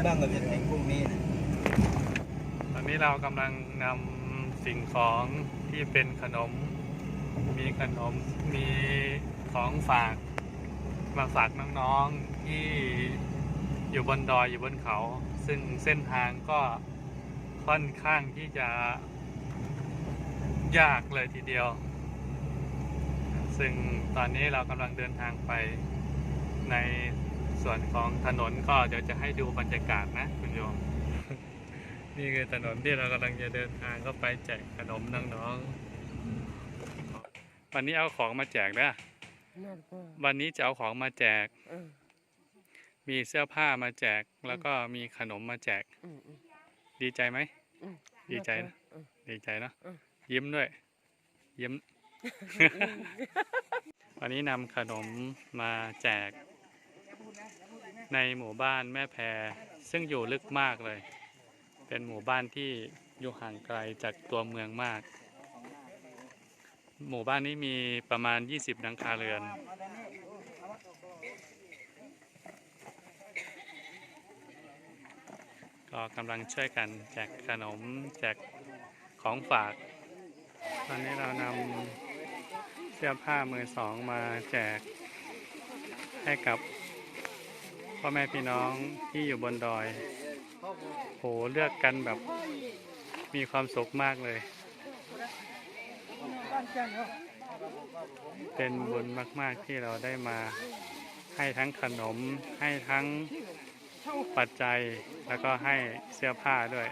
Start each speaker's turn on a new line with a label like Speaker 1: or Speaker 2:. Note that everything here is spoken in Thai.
Speaker 1: ก็ต้องกับเพลงพรุ่งนี้นะ
Speaker 2: ตอนนี้เรากำลังนำสิ่งของที่เป็นขนม มีขนมมีของฝากมาฝากน้องๆที่อยู่บนดอยอยู่บนเขา ซึ่งเส้นทางก็ค่อนข้างที่จะยากเลยทีเดียว ซึ่งตอนนี้เรากำลังเดินทางไปใน ส่วนของถนนก็เดี๋ยวจะให้ดูบรรยากาศนะคุณโยม นี่คือถนนที่เรากำลังจะเดินทางเข้าไปแจกขนมน้องๆวันนี้เอาของมาแจกนะวันนี้จะเอาของมาแจก มีเสื้อผ้ามาแจก แล้วก็มีขนมมาแจก ดีใจไหม ดีใจนะ ดีใจเนอะยิ้มด้วย ยิ้ม วันนี้นำขนมมาแจก ในหมู่บ้านแม่แพรซึ่งอยู่ลึกมากเลย เป็นหมู่บ้านที่อยู่ห่างไกลจากตัวเมืองมาก หมู่บ้านนี้มีประมาณ 20หลังคาเรือน ก็กำลังช่วยกันแจกขนมแจกของฝาก ตอนนี้เรานำเสื้อผ้ามือสองมาแจกให้กับ พ่อแม่พี่น้องที่อยู่บนดอย โหเลือกกันแบบมีความสุขมากเลย เป็นบุญมาก ๆที่เราได้มาให้ทั้งขนมให้ทั้งปัจจัยแล้วก็ให้เสื้อผ้าด้วย